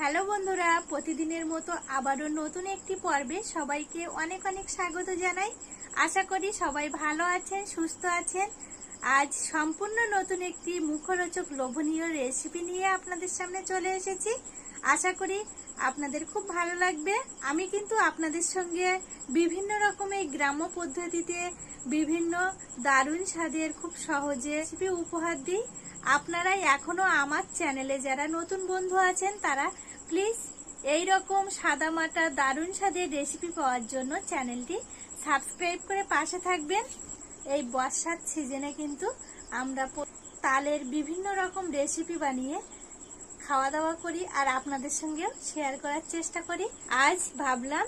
Hello বন্ধুরা, প্রতিদিনের মতো আবারও নতুন একটি পর্বে সবাইকে অনেক অনেক স্বাগত জানাই। আশা করি সবাই ভালো আছেন, সুস্থ আছেন। আজ সম্পূর্ণ নতুন একটি মুখরোচক লোভনীয় রেসিপি নিয়ে আপনাদের সামনে চলে এসেছি। আশা করি আপনাদের খুব ভালো লাগবে। আমি কিন্তু আপনাদের সঙ্গে বিভিন্ন রকমের গ্রাম্য পদ্ধতিতে বিভিন্ন দারুণ স্বাদের খুব সহজে রেসিপি উপহার দিই। আপনারা এখনও আমার চ্যানেলে যারা নতুন বন্ধু আছেন, তারা প্লিজ এই রকম সাদামাটা দারুণ স্বাদের রেসিপি পাওয়ার জন্য চ্যানেলটি সাবস্ক্রাইব করে পাশে থাকবেন। এই বর্ষার সিজনে কিন্তু আমরা তালের বিভিন্ন রকম রেসিপি বানিয়ে খাওয়া দাওয়া করি আর আপনাদের সঙ্গেও শেয়ার করার চেষ্টা করি। আজ ভাবলাম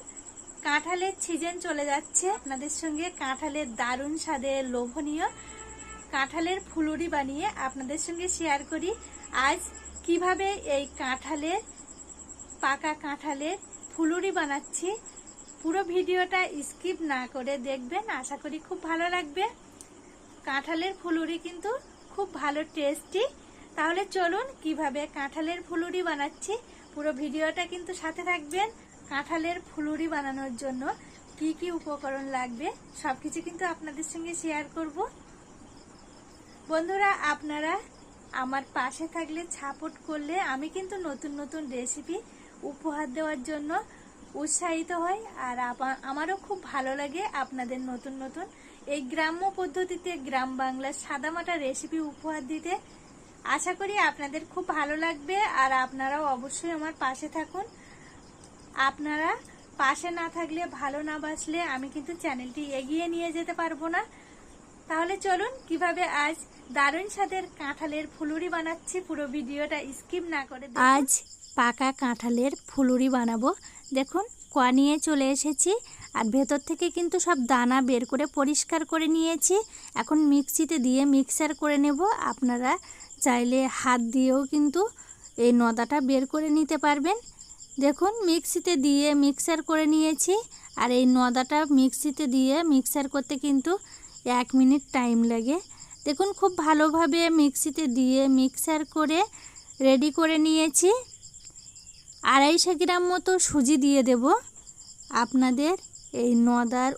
কাঁঠালের সিজন চলে যাচ্ছে। আপনাদের সঙ্গে কাঁঠালের দারুণ স্বাদের লোভনীয় কাঁঠালের ফুলুরি বানিয়ে আপনাদের সঙ্গে শেয়ার করি। আজ কীভাবে এই কাঁঠালের, পাকা কাঁঠালের ফুলুরি বানাচ্ছি, পুরো ভিডিওটা স্কিপ না করে দেখবেন। আশা করি খুব ভালো লাগবে। কাঁঠালের ফুলুরি কিন্তু খুব ভালো টেস্টি তাহলে চলুন কীভাবে কাঁঠালের ফুলুরি বানাচ্ছি। পুরো ভিডিওটা কিন্তু সাথে থাকবেন কাঁঠালের ফুলুরি বানানোর জন্য। কি কি উপকরণ লাগবে সবকিছু কিন্তু আপনাদের সঙ্গে শেয়ার করব। বন্ধুরা, আপনারা আমার পাশে থাকলে সাপোর্ট করলে আমি কিন্তু নতুন নতুন রেসিপি উপহার দেওয়ার জন্য উৎসাহিত হই। আর আমারও খুব ভালো লাগে আপনাদের নতুন নতুন এই গ্রাম্য পদ্ধতিতে গ্রাম বাংলার সাদামাটা রেসিপি উপহার দিতে। আশা করি আপনাদের খুব ভালো লাগবে আর আপনারাও অবশ্যই আমার পাশে থাকুন। আপনারা পাশে না থাকলে, ভালো না বাসলে আমি কিন্তু চ্যানেলটি এগিয়ে নিয়ে যেতে পারব না। তাহলে চলুন, কীভাবে আজ দারুণ স্বাদের কাঁঠালের ফুলুরি বানাচ্ছি পুরো ভিডিওটা স্কিপ না করে আজ পাকা কাঁঠালের ফুলুরি বানাবো। দেখুন, কোয়া নিয়ে চলে এসেছি আর ভেতর থেকে কিন্তু সব দানা বের করে পরিষ্কার করে নিয়েছি। এখন মিক্সিতে দিয়ে মিক্সার করে নেব। আপনারা চাইলে হাত দিয়েও কিন্তু এই নদাটা বের করে নিতে পারবেন। দেখুন, মিক্সিতে দিয়ে মিক্সার করে নিয়েছি। আর এই নদাটা মিক্সিতে দিয়ে মিক্সার করতে কিন্তু এক মিনিট টাইম লাগে। দেখুন, খুব ভালোভাবে মিক্সিতে দিয়ে মিক্সার করে রেডি করে নিয়েছি। আড়াইশো গ্রাম মতো সুজি দিয়ে দেব। আপনাদের এই নদার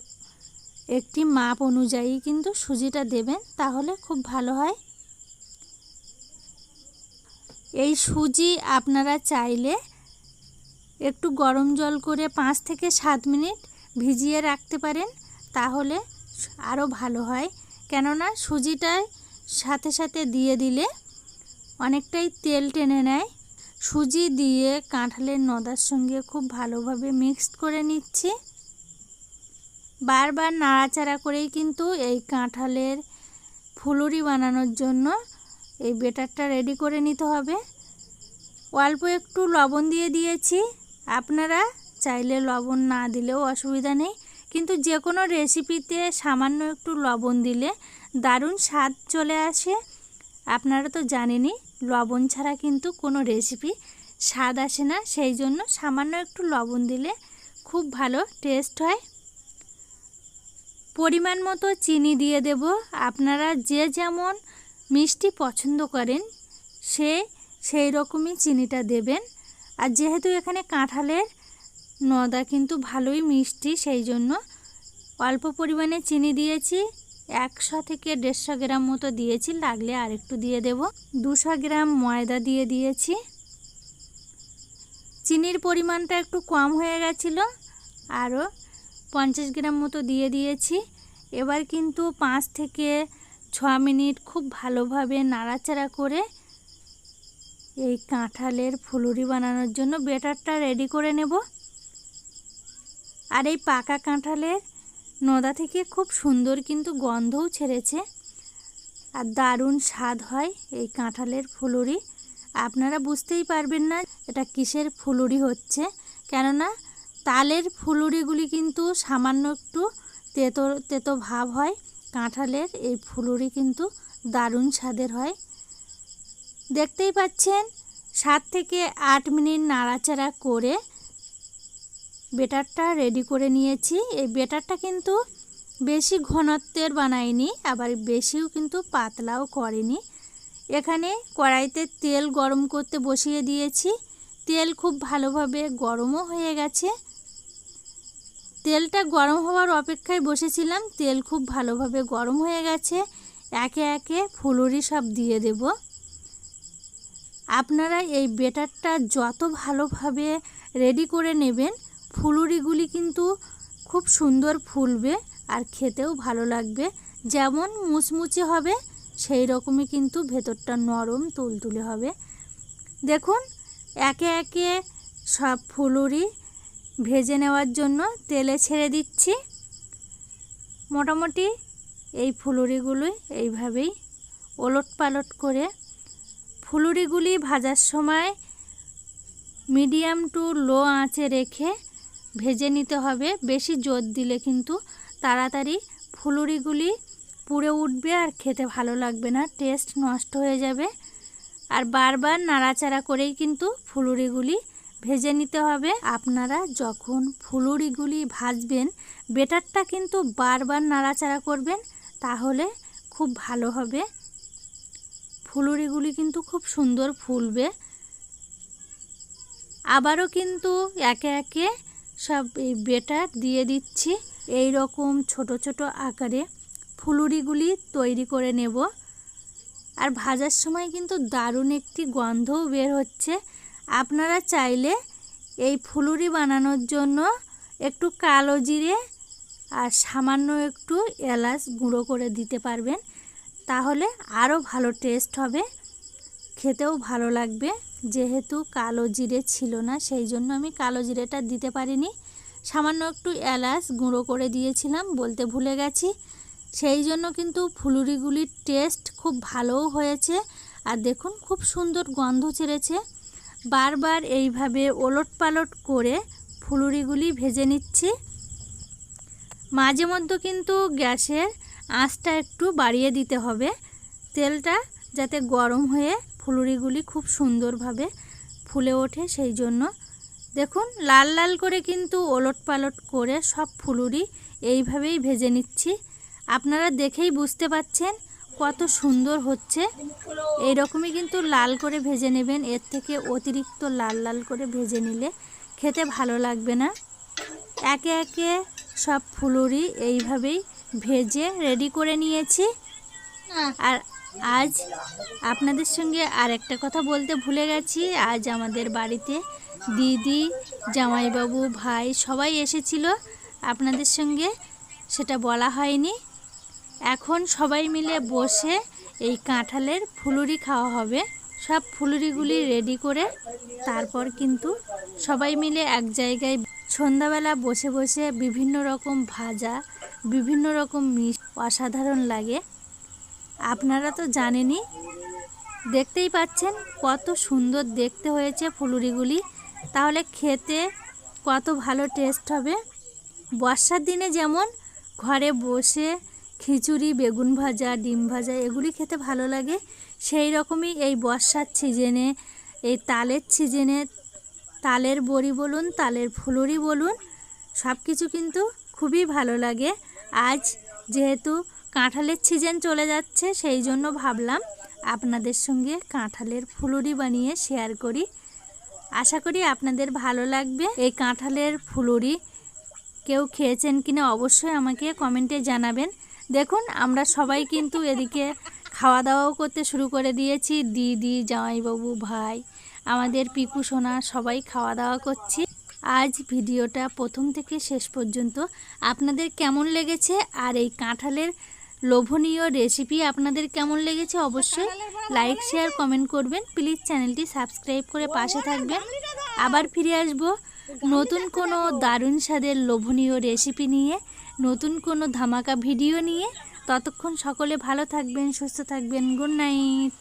একটি মাপ অনুযায়ী কিন্তু সুজিটা দেবেন, তাহলে খুব ভালো হয়। এই সুজি আপনারা চাইলে একটু গরম জল করে পাঁচ থেকে সাত মিনিট ভিজিয়ে রাখতে পারেন, তাহলে আরও ভালো হয়। কেননা সুজিটায় সাথে সাথে দিয়ে দিলে অনেকটাই তেল টেনে নেয়। সুজি দিয়ে কাঁঠালের নদার সঙ্গে খুব ভালোভাবে মিক্সড করে নিচ্ছি। বারবার নাড়াচাড়া করেই কিন্তু এই কাঁঠালের ফুলুরি বানানোর জন্য এই বেটারটা রেডি করে নিতে হবে। অল্প একটু লবণ দিয়ে দিয়েছি। আপনারা চাইলে লবণ না দিলেও অসুবিধা নেই। কিন্তু যে কোনো রেসিপিতে সামান্য একটু লবণ দিলে দারুণ স্বাদ চলে আসে। আপনারা তো জানেনই, লবণ ছাড়া কিন্তু কোনো রেসিপি স্বাদ আসে না। সেই জন্য সামান্য একটু লবণ দিলে খুব ভালো টেস্ট হয়। পরিমাণ মতো চিনি দিয়ে দেব। আপনারা যে যেমন মিষ্টি পছন্দ করেন, সে সেই রকমই চিনিটা দেবেন। আর যেহেতু এখানে কাঁঠালের নদা কিন্তু ভালোই মিষ্টি, সেই জন্য অল্প পরিমাণে চিনি দিয়েছি, একশো থেকে দেড়শো গ্রাম মতো দিয়েছি, লাগলে আর একটু দিয়ে দেব। দুশো গ্রাম ময়দা দিয়ে দিয়েছি। চিনির পরিমাণটা একটু কম হয়ে গেছিল, আরও পঞ্চাশ গ্রাম মতো দিয়ে দিয়েছি। এবার কিন্তু পাঁচ থেকে ছ মিনিট খুব ভালোভাবে নাড়াচাড়া করে এই কাঁঠালের ফুলুরি বানানোর জন্য বেটারটা রেডি করে নেব। আর এই পাকা কাঁঠালের নদা থেকে খুব সুন্দর কিন্তু গন্ধও ছেড়েছে। আর দারুণ স্বাদ হয় এই কাঁঠালের ফুলুরি। আপনারা বুঝতেই পারবেন না এটা কিসের ফুলুরি হচ্ছে। কেননা তালের ফুলুরিগুলি কিন্তু সামান্য একটু তেতো তেতো ভাব হয়। কাঁঠালের এই ফুলুরি কিন্তু দারুণ স্বাদের হয়। দেখতেই পাচ্ছেন, সাত থেকে আট মিনিট নাড়াচাড়া করে বেটারটা রেডি করে নিয়েছি। এই বেটারটা কিন্তু বেশি ঘনত্বের বানাইনি আবার বেশিও কিন্তু পাতলাও করেনি। এখানে কড়াইতে তেল গরম করতে বসিয়ে দিয়েছি। তেল খুব ভালোভাবে গরমও হয়ে গেছে। তেলটা গরম হওয়ার অপেক্ষায় বসেছিলাম। তেল খুব ভালোভাবে গরম হয়ে গেছে। একে একে ফুলুরি সব দিয়ে দেব। আপনারা এই বেটারটা যত ভালোভাবে রেডি করে নেবেন, ফুলুরিগুলি কিন্তু খুব সুন্দর ফুলবে আর খেতেও ভালো লাগবে। যেমন মুচমুচে হবে, সেই রকমই কিন্তু ভেতরটা নরম তুলতুলে হবে। দেখুন, একে একে সব ফুলুরি ভেজে নেওয়ার জন্য তেলে ছেড়ে দিচ্ছি। মোটামুটি এই ফুলুরিগুলি এইভাবেই ওলট পালট করে ফুলুরিগুলি ভাজার সময় মিডিয়াম টু লো আঁচে রেখে ভেজে নিতে হবে। বেশি জোর দিলে কিন্তু তাড়াতাড়ি ফুলুরিগুলি পুড়ে উঠবে আর খেতে ভালো লাগবে না, টেস্ট নষ্ট হয়ে যাবে। আর বারবার নাড়াচাড়া করেই কিন্তু ফুলুরিগুলি ভেজে নিতে হবে। আপনারা যখন ফুলুরিগুলি ভাজবেন বেটারটা কিন্তু বারবার নাড়াচাড়া করবেন, তাহলে খুব ভালো হবে। ফুলুরিগুলি কিন্তু খুব সুন্দর ফুলবে। আবারও কিন্তু একে একে সব এই বেটার দিয়ে দিচ্ছি। এই রকম ছোট ছোট আকারে ফুলুরিগুলি তৈরি করে নেব। আর ভাজার সময় কিন্তু দারুণ একটি গন্ধও বের হচ্ছে। আপনারা চাইলে এই ফুলুরি বানানোর জন্য একটু কালো জিরে আর সামান্য একটু এলাচ গুঁড়ো করে দিতে পারবেন। তাহলে আরও ভালো টেস্ট হবে। খেতেও ভালো লাগবে। যেহেতু কালো জিরে ছিল না, সেই জন্য আমি কালো জিরেটা দিতে পারিনি। সামান্য একটু এলাচ গুঁড়ো করে দিয়েছিলাম, বলতে ভুলে গেছি। সেই জন্য কিন্তু ফুলুরিগুলির টেস্ট খুব ভালোও হয়েছে। আর দেখুন, খুব সুন্দর গন্ধ ছেড়েছে। বারবার এইভাবে ওলট পালট করে ফুলুরিগুলি ভেজে নিচ্ছি। মাঝে মধ্যে কিন্তু গ্যাসের আঁচটা একটু বাড়িয়ে দিতে হবে। তেলটা যাতে গরম হয়ে ফুলুরিগুলি খুব সুন্দরভাবে ফুলে ওঠে সেই জন্য। দেখুন, লাল লাল করে কিন্তু ওলট পালট করে সব ফুলুরি এইভাবেই ভেজে নিচ্ছি। আপনারা দেখেই বুঝতে পাচ্ছেন কত সুন্দর হচ্ছে। এই রকমই কিন্তু লাল করে ভেজে নেবেন। এর থেকে অতিরিক্ত লাল লাল করে ভেজে নিলে খেতে ভালো লাগবে না। একে একে সব ফুলুরি এইভাবেই ভেজে রেডি করে নিয়েছি। আর আজ আপনাদের সঙ্গে আর একটা কথা বলতে ভুলে গেছি। আজ আমাদের বাড়িতে দিদি, জামাইবাবু, ভাই সবাই এসেছিল। আপনাদের সঙ্গে সেটা বলা হয়নি। এখন সবাই মিলে বসে এই কাঁঠালের ফুলুরি খাওয়া হবে। সব ফুলুরিগুলি রেডি করে তারপর কিন্তু সবাই মিলে এক জায়গায় সন্ধ্যাবেলা বসে বসে বিভিন্ন রকম ভাজা, বিভিন্ন রকম মিষ অসাধারণ লাগে। আপনারা তো জানেনই, দেখতেই পাচ্ছেন কত সুন্দর দেখতে হয়েছে ফুলুরিগুলি। তাহলে খেতে কত ভালো টেস্ট হবে। বর্ষার দিনে যেমন ঘরে বসে খিচুড়ি, বেগুন ভাজা, ডিম ভাজা এগুলি খেতে ভালো লাগে। সেই রকমই এই বর্ষার সিজনে, এই তালের সিজনে তালের বড়ি বলুন, তালের ফুলুরি বলুন সব কিছু কিন্তু খুবই ভালো লাগে। আজ যেহেতু কাঁঠালের সিজন চলে যাচ্ছে, সেই জন্য ভাবলাম আপনাদের সঙ্গে কাঁঠালের ফুলুরি বানিয়ে শেয়ার করি। আশা করি আপনাদের ভালো লাগবে। এই কাঁঠালের ফুলুরি কেউ খেয়েছেন কিনা অবশ্যই আমাকে কমেন্টে জানাবেন। দেখুন, আমরা সবাই কিন্তু এদিকে খাওয়া দাওয়াও করতে শুরু করে দিয়েছি। দিদি, জামাইবাবু, ভাই, আমাদের পিকু, সোনা, সবাই খাওয়া দাওয়া করছি। আজ ভিডিওটা প্রথম থেকে শেষ পর্যন্ত। আপনাদের কেমন লেগেছে? আর এই কাঁঠালের লোভনীয় রেসিপি আপনাদের কেমন লেগেছে? অবশ্যই লাইক শেয়ার কমেন্ট করবেন। প্লিজ চ্যানেলটি সাবস্ক্রাইব করে পাশে থাকবেন। আবার ফিরে আসব নতুন কোনো দারুণ স্বাদের লোভনীয় রেসিপি নিয়ে। নতুন কোনো ধামাকা ভিডিও নিয়ে ততক্ষণ সকলে ভালো থাকবেন সুস্থ থাকবেন গুড নাইট।